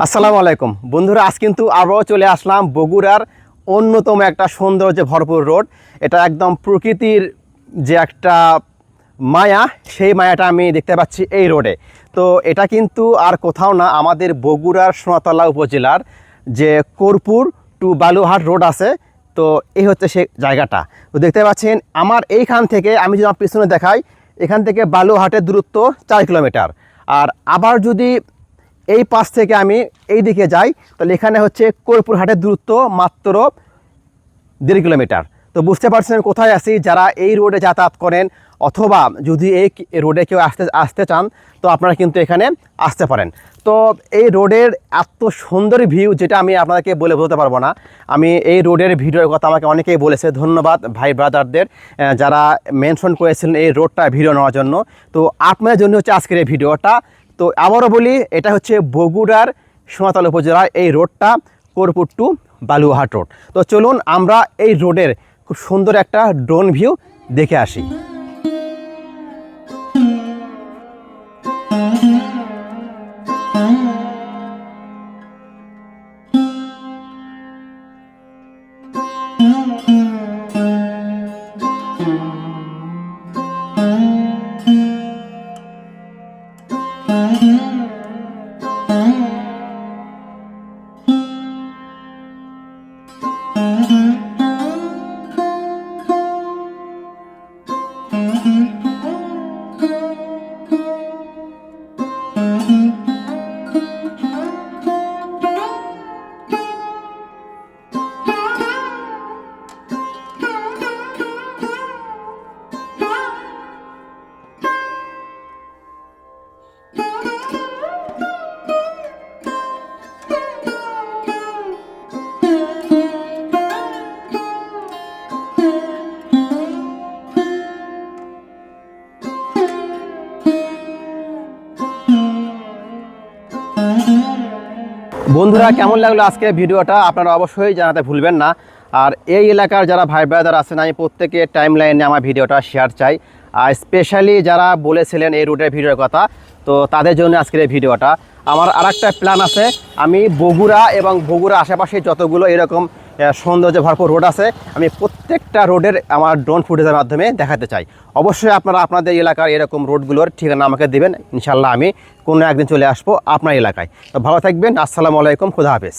আসসালামু আলাইকুম। বন্ধুরা, আজ কিন্তু আবারও চলে আসলাম বগুড়ার অন্যতম একটা সৌন্দর্য ভরপুর রোড। এটা একদম প্রকৃতির যে একটা মায়া, সেই মায়াটা আমি দেখতে পাচ্ছি এই রোডে। তো এটা কিন্তু আর কোথাও না, আমাদের বগুড়ার সোনাতলা উপজেলার যে কর্পুর টু বালুহাট রোড আছে, তো এই হচ্ছে সে জায়গাটা। তো দেখতে পাচ্ছেন, আমার এইখান থেকে আমি যদি আমার পিছনে দেখাই, এখান থেকে বালুহাটের দূরত্ব চার কিলোমিটার। আর আবার যদি এই পাশ থেকে আমি এই দিকে যাই, তাহলে এখানে হচ্ছে কর্পুর হাটের দূরত্ব মাত্র দেড় কিলোমিটার। তো বুঝতে পারছেন কোথায় আছি? যারা এই রোডে যাতায়াত করেন অথবা যদি এই রোডে কেউ আসতে আসতে চান, তো আপনারা কিন্তু এখানে আসতে পারেন। তো এই রোডের এত সুন্দর ভিউ যেটা আমি আপনাদেরকে বলে বলতে পারব না। আমি এই রোডের ভিডিওর কথা আমাকে অনেকেই বলেছে, ধন্যবাদ ভাই ব্রাদারদের যারা মেনশন করেছিলেন এই রোডটা ভিডিও নেওয়ার জন্য। তো আপনার জন্য হচ্ছে আজকের এই ভিডিওটা। তো আবারও বলি, এটা হচ্ছে বগুড়ার সোনাতলা উপজেলার এই রোডটা, কোরপুর টু বালুহাট রোড। তো চলুন আমরা এই রোডের খুব সুন্দর একটা ড্রোন ভিউ দেখে আসি। বন্ধুরা, কেমন লাগল আজকে ভিডিওটা? আপনারা অবশ্যই জানাতে ভুলবেন না। আর এই এলাকার যারা ভাই ব্রাদার আছেন, আমি প্রত্যেকে টাইম লাইনে আমার ভিডিওটা শেয়ার চাই। আর স্পেশালি যারা বলেছিলেন এই রুটের ভিডিওর কথা, তো তাদের জন্য আজকের এই ভিডিওটা। আমার আর একটা প্ল্যান আছে। আমি বগুড়া এবং বগুড়া আশেপাশে যতগুলো এরকম সৌন্দর্য ভরপুর রোড আছে, আমি প্রত্যেকটা রোডের আমার ড্রোন ফুটেজের মাধ্যমে দেখাতে চাই। অবশ্যই আপনারা আপনাদের এলাকার এরকম রোডগুলোর ঠিকানা আমাকে দেবেন। ইনশাল্লাহ আমি কোনো একদিন চলে আসব আপনার এলাকায়। তো ভালো থাকবেন, আসসালামু আলাইকুম, খুদা হাফেজ।